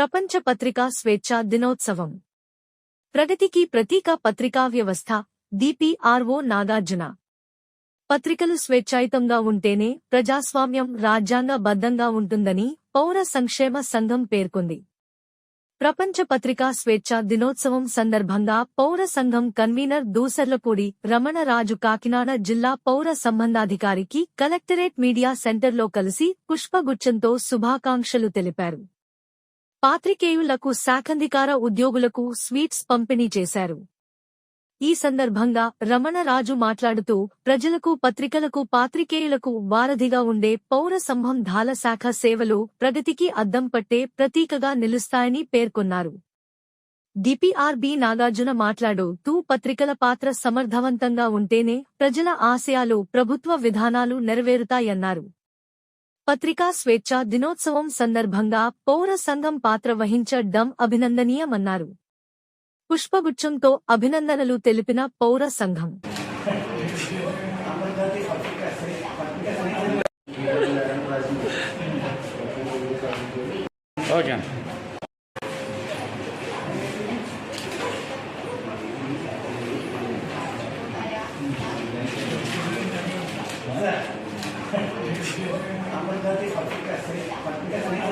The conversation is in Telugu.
ప్రపంచ పత్రికా స్వేచ్ఛా దినోత్సవం. ప్రగతికి ప్రతీక పత్రికా వ్యవస్థ డిపిఆర్ఓ నాగార్జున. పత్రికలు స్వేచ్ఛాయుతంగా ఉంటేనే ప్రజాస్వామ్యం రాజ్యాంగ బద్ధంగా ఉంటుందని పౌర సంక్షేమ సంఘం పేర్కొంది. ప్రపంచ పత్రికా స్వేచ్ఛ దినోత్సవం సందర్భంగా పౌర సంఘం కన్వీనర్ దూసర్లపూడి రమణరాజు కాకినాడ జిల్లా పౌర సంబంధాధికారికి కలెక్టరేట్ మీడియా సెంటర్లో కలిసి పుష్పగుచ్చంతో శుభాకాంక్షలు తెలిపారు. పాత్రికేయులకు శాఖంధికార ఉద్యోగులకు స్వీట్స్ పంపిణీ చేశారు. ఈ సందర్భంగా రమణరాజు మాట్లాడుతూ ప్రజలకు పత్రికలకు పాత్రికేయులకు వారధిగా ఉండే పౌర సంబంధాల శాఖ సేవలు ప్రగతికి అద్దం పట్టే ప్రతీకగా నిలుస్తాయని పేర్కొన్నారు. డిపిఆర్బి నాగార్జున మాట్లాడుతూ పత్రికల పాత్ర సమర్థవంతంగా ఉంటేనే ప్రజల ఆశయాలు ప్రభుత్వ విధానాలు నెరవేరుతాయన్నారు. పత్రికా స్వేచ్ఛ దినోత్సవం సందర్భంగా పౌర సంఘం పాత్ర వహించడం అభినందనీయమన్నారు. పుష్పగుచ్చంతో అభినందనలు తెలిపిన పౌర సంఘం. ఓకే. Nanti habis.